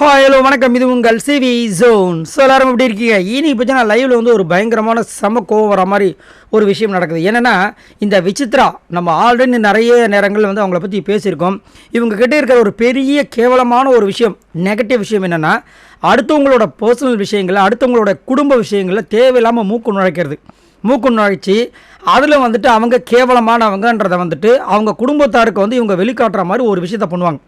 Hi hello வணக்கம். இது உங்கள் சிவி ஜோன் ஸோ எல்லாரும் எப்படி இருக்கீங்க? இனி நான் லைவ்வில் வந்து ஒரு பயங்கரமான சம கோவம் வர மாதிரி ஒரு விஷயம் நடக்குது. என்னென்னா இந்த விசித்ரா நம்ம ஆல்ரெடி நிறைய நேரங்கள் வந்து அவங்கள பற்றி பேசியிருக்கோம். இவங்கக்கிட்ட இருக்கிற ஒரு பெரிய கேவலமான ஒரு விஷயம் நெகட்டிவ் விஷயம் என்னென்னா அடுத்தவங்களோட பர்சனல் விஷயங்களை அடுத்தவங்களோட குடும்ப விஷயங்களில் தேவையில்லாமல் மூக்கு நுழைக்கிறது. மூக்கு நுழைச்சி அதில் வந்துட்டு அவங்க கேவலமானவங்கன்றதை வந்துட்டு அவங்க குடும்பத்தாருக்கு வந்து இவங்க வெளிக்காட்டுற மாதிரி ஒரு விஷயத்த பண்ணுவாங்க.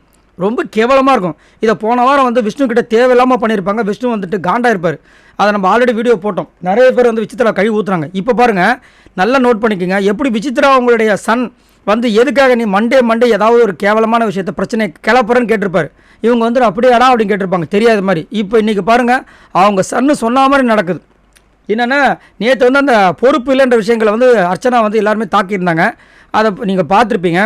ரொம்ப கேவலமாக இருக்கும். இதை போன வாரம் வந்து விஷ்ணு கிட்ட தேவையில்லாமல் பண்ணியிருப்பாங்க விஷ்ணு வந்துட்டு காண்டா இருப்பார். அதை நம்ம ஆல்ரெடி வீடியோ போட்டோம். நிறைய பேர் வந்து விசித்திரா கழுவி ஊற்றுறாங்க இப்போ பாருங்கள் நல்லா நோட் பண்ணிக்கோங்க. எப்படி விசித்திரா அவங்களுடைய சன் வந்து எதுக்காக நீ மண்டே மண்டே ஏதாவது ஒரு கேவலமான விஷயத்த பிரச்சனை கிளப்புறன்னு கேட்டிருப்பாரு. இவங்க வந்து அப்படியே அப்படியாடா அப்படின்னு கேட்டிருப்பாங்க. தெரியாத மாதிரி. இப்போ இன்றைக்கி பாருங்கள் அவங்க சன்னு சொன்ன மாதிரி நடக்குது. என்னென்னா நேற்று வந்து அந்த பொறுப்பு இல்லைன்ற விஷயங்களை வந்து அர்ச்சனா வந்து எல்லாருமே தாக்கியிருந்தாங்க. அதை நீங்கள் பார்த்துருப்பீங்க.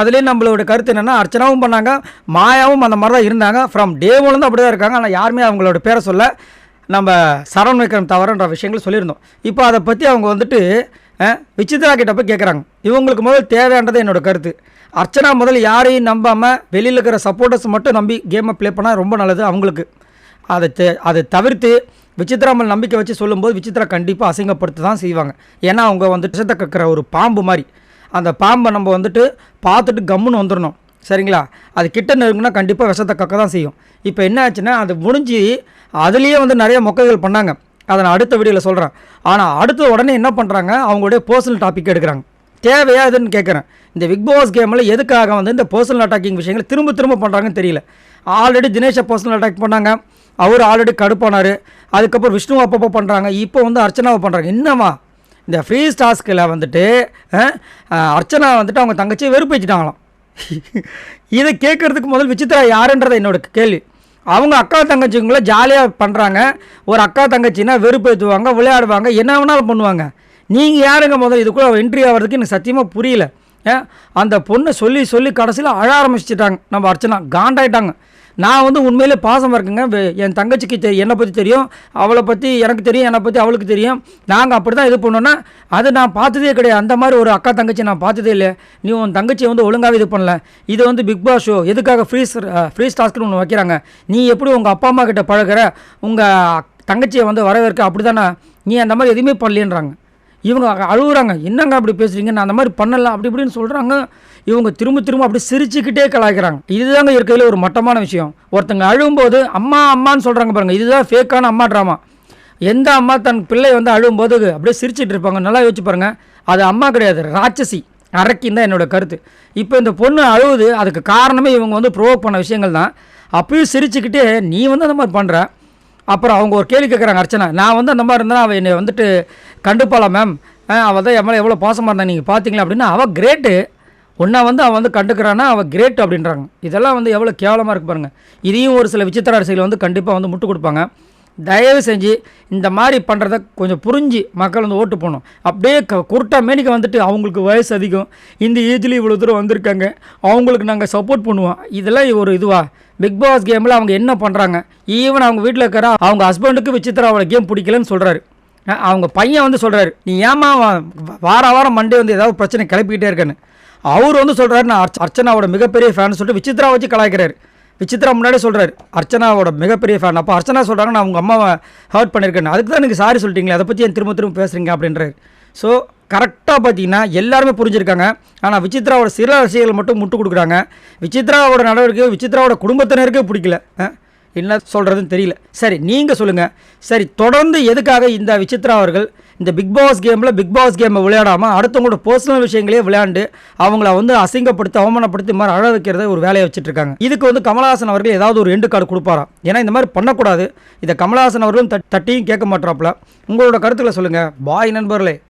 அதுலேயும் நம்மளோட கருத்து என்னென்னா அர்ச்சனாவும் பண்ணாங்க மாயாவும் அந்த மாதிரி தான் இருந்தாங்க. ஃப்ரம் டே ஒன்லேருந்து அப்படி தான் இருக்காங்க. ஆனால் யாருமே அவங்களோட பேரை சொல்ல நம்ம சரவண விக்ரம் தவறுன்ற விஷயங்கள் சொல்லியிருந்தோம். இப்போ அதை பற்றி அவங்க வந்துட்டு விசித்ரா கிட்ட போய் கேட்குறாங்க இவங்களுக்கு முதல் தேவையானது என்னோட கருத்து. அர்ச்சனா முதல் யாரையும் நம்பாமல் வெளியில் இருக்கிற சப்போர்ட்டர்ஸ் மட்டும் நம்பி கேமை ப்ளே பண்ணால் ரொம்ப நல்லது அவங்களுக்கு. அதை தே அதை தவிர்த்து விசித்ரா மேல் நம்பிக்கை வச்சு சொல்லும்போது விசித்ரா கண்டிப்பாக அசிங்கப்படுத்த தான் செய்வாங்க. ஏன்னா அவங்க வந்துட்டு விஷத்தை கக்கிற ஒரு பாம்பு மாதிரி. அந்த பாம்பை நம்ம வந்துட்டு பார்த்துட்டு கம்முன்னு வந்துடணும். சரிங்களா? அது கிட்ட நெருங்கினா கண்டிப்பாக விஷத்தை கக்க தான் செய்யும். இப்போ என்ன ஆச்சுன்னா அது முடிஞ்சு அதுலேயே வந்து நிறைய மொக்கைகள் பண்ணாங்க. அதை நான் அடுத்த வீடியோவில் சொல்கிறேன் ஆனால் அடுத்த உடனே என்ன பண்ணுறாங்க அவங்களுடைய பர்சனல் டாபிக் எடுக்கிறாங்க. தேவையா இதுன்னு கேட்குறேன் இந்த பிக் பாஸ் கேமில் எதுக்காக வந்து இந்த பர்சனல் அட்டாக்கிங் விஷயங்களை திரும்ப திரும்ப பண்ணுறாங்கன்னு தெரியல. ஆல்ரெடி தினேஷை பர்சனல் அட்டாக் பண்ணாங்க. அவர் ஆல்ரெடி கடுப்பானார். அதுக்கப்புறம் விஷ்ணுவை அப்பப்போ பண்ணுறாங்க இப்போ வந்து அர்ச்சனாவை பண்ணுறாங்க என்னம்மா? இந்த ஃப்ரீ டாஸ்கில் வந்துட்டு அர்ச்சனா வந்துட்டு அவங்க தங்கச்சியை வெறுப்பு வச்சுட்டாங்களாம். இதை கேட்குறதுக்கு முதல் விசித்ரா யாருன்றதை என்னோட கேள்வி. அவங்க அக்கா தங்கச்சிங்கள ஜாலியாக பண்ணுறாங்க ஒரு அக்கா தங்கச்சின்னா வெறுப்பு ஏற்றுவாங்க விளையாடுவாங்க என்ன வேணாலும் பண்ணுவாங்க. நீங்கள் யாருங்க முதல் இதுக்குள்ளே என்ட்ரி ஆகிறதுக்கு எனக்கு சத்தியமாக புரியல. அந்த பொண்ணை சொல்லி சொல்லி கடைசியில் அழ ஆரம்பிச்சிட்டாங்க. நம்ம அர்ச்சனா காண்டாயிட்டாங்க. நான் வந்து உண்மையிலே பாசமாக இருக்குங்க. என் தங்கச்சிக்கு தெரியும் என்னை பற்றி தெரியும். அவளை பற்றி எனக்கு தெரியும் என்னை பற்றி அவளுக்கு தெரியும். நாங்கள் அப்படி தான் இது பண்ணோன்னா அது நான் பார்த்ததே கிடையாது. அந்த மாதிரி ஒரு அக்கா தங்கச்சி நான் பார்த்ததே இல்லை நீ உன் தங்கச்சியை வந்து ஒழுங்காகவே இது பண்ணல. இது வந்து பிக் பாஸ் ஷோ எதுக்காக ஃப்ரீ ஃப்ரீஸ் டாஸ்க்னு ஒன்று வைக்கிறாங்க? நீ எப்படி உங்கள் அப்பா அம்மா கிட்ட பழகுற? உங்கள் தங்கச்சியை வந்து வரவேற்க அப்படி தானே நீ அந்த மாதிரி எதுவுமே பண்ணலேன்றாங்க இவங்க அழுகுறாங்க என்னங்க அப்படி பேசுறீங்க? நான் அந்த மாதிரி பண்ணல. அப்படி இப்படின்னு சொல்கிறாங்க இவங்க திரும்ப திரும்ப அப்படி சிரிச்சுக்கிட்டே கலாய்க்கிறாங்க. இதுதாங்க இருக்கையில் ஒரு மட்டமான விஷயம். ஒருத்தங்க அழுகும்போது அம்மா அம்மான்னு சொல்கிறாங்க பாருங்க. இதுதான் ஃபேக்கான அம்மா ட்ராமா எந்த அம்மா தன் பிள்ளை வந்து அழுகும்போது அப்படியே சிரிச்சிட்டு இருப்பாங்க. நல்லா யோசிச்சு பாருங்க. அது அம்மா கிடையாது. ராட்சசி. அரக்கின்னு தான் என்னோட கருத்து. இப்போ இந்த பொண்ணு அழுகுது அதுக்கு காரணமே இவங்க வந்து ப்ரோவோக் பண்ண விஷயங்கள் தான். அப்பயும் சிரிச்சுக்கிட்டே நீ வந்து அந்த மாதிரி பண்ணுற அப்புறம் அவங்க ஒரு கேள்வி கேட்குறாங்க அர்ச்சனா நான் வந்து அந்த மாதிரி இருந்தால் அவள் என்னை வந்துட்டு கண்டுப்பாளா மேம் அவள் தான் என் எவ்வளோ பாசமாக இருந்தா நீங்கள் பார்த்தீங்களா அப்படின்னா அவள் கிரேட்டு ஒன்றா வந்து அவன் வந்து கண்டுக்கிறான்னா அவள் கிரேட் அப்படின்றாங்க. இதெல்லாம் வந்து எவ்வளோ கேவலமாக இருக்கு பாருங்கள் இதையும் ஒரு சில விசித்திர அரசியல் வந்து கண்டிப்பாக வந்து முட்டு கொடுப்பாங்க. தயவு செஞ்சு இந்த மாதிரி பண்ணுறத கொஞ்சம் புரிஞ்சு மக்கள் வந்து ஓட்டு போகணும் அப்படியே க குருட்டா மேனிக்க வந்துட்டு அவங்களுக்கு வயசு அதிகம். இந்த ஏஜ்லேயும் இவ்வளோ தூரம் வந்திருக்காங்க. அவங்களுக்கு நாங்கள் சப்போர்ட் பண்ணுவோம். இதெல்லாம் ஒரு இதுவாக பிக் பாஸ் கேமில் அவங்க என்ன பண்ணுறாங்க ஈவன் அவங்க வீட்டில் இருக்கிற அவங்க ஹஸ்பண்டுக்கு விசித்திராவோட கேம் பிடிக்கலன்னு சொல்கிறாரு அவங்க பையன் வந்து சொல்கிறாரு நீ ஏமா வார வாரம் மண்டே வந்து ஏதாவது பிரச்சனை கிளப்பிக்கிட்டே இருக்கேன்னு? அவர் வந்து சொல்கிறாரு நான் அர்ச்சனாவோட மிகப்பெரிய ஃபேன் சொல்லிட்டு விசித்ரா வச்சு கலாய்க்கிறாரு. விசித்ரா முன்னாடியே சொல்கிறாரு அர்ச்சனாவோட மிகப்பெரிய ஃபேன் அப்போ அர்ச்சனா சொல்கிறாங்க நான் உங்கள் அம்மாவை ஹர்ட் பண்ணியிருக்கேன் அதுக்கு தான் எனக்கு சாரி சொல்லிட்டீங்களே அதை பற்றி என் திரும்ப திரும்ப பேசுகிறீங்க அப்படின்றாரு. ஸோ கரெக்டாக பார்த்தீங்கன்னா எல்லாருமே புரிஞ்சிருக்காங்க. ஆனால் விசித்ராவோட சில ரசிகர்கள் மட்டும் முட்டு கொடுக்குறாங்க. விசித்ராவோட நடவடிக்கை விசித்ராவோட குடும்பத்தினருக்கே பிடிக்கல. என்ன சொல்கிறதுன்னு தெரியல. சரி நீங்கள் சொல்லுங்கள் சரி தொடர்ந்து எதுக்காக இந்த விசித்ரா அவர்கள் இந்த பிக் பாஸ் கேமில் பிக் பாஸ் கேமை விளையாடாமல் அடுத்தவங்களோட பர்சனல் விஷயங்களே விளையாண்டு அவங்கள வந்து அசிங்கப்படுத்தி அவமானப்படுத்தி மாதிரி அழ வைக்கிறத ஒரு வேலையை வச்சுட்ருக்காங்க இதுக்கு வந்து கமலஹாசன் அவர்கள் ஏதாவது ஒரு எண்டு கார்டு கொடுப்பாராம் ஏன்னா இந்த மாதிரி பண்ணக்கூடாது. இதை கமலஹாசன் அவர்களும் தட்- தட்டியும் கேட்க மாட்டாப்புல உங்களோட கருத்துக்களை சொல்லுங்கள் பாய் நண்பர்களே.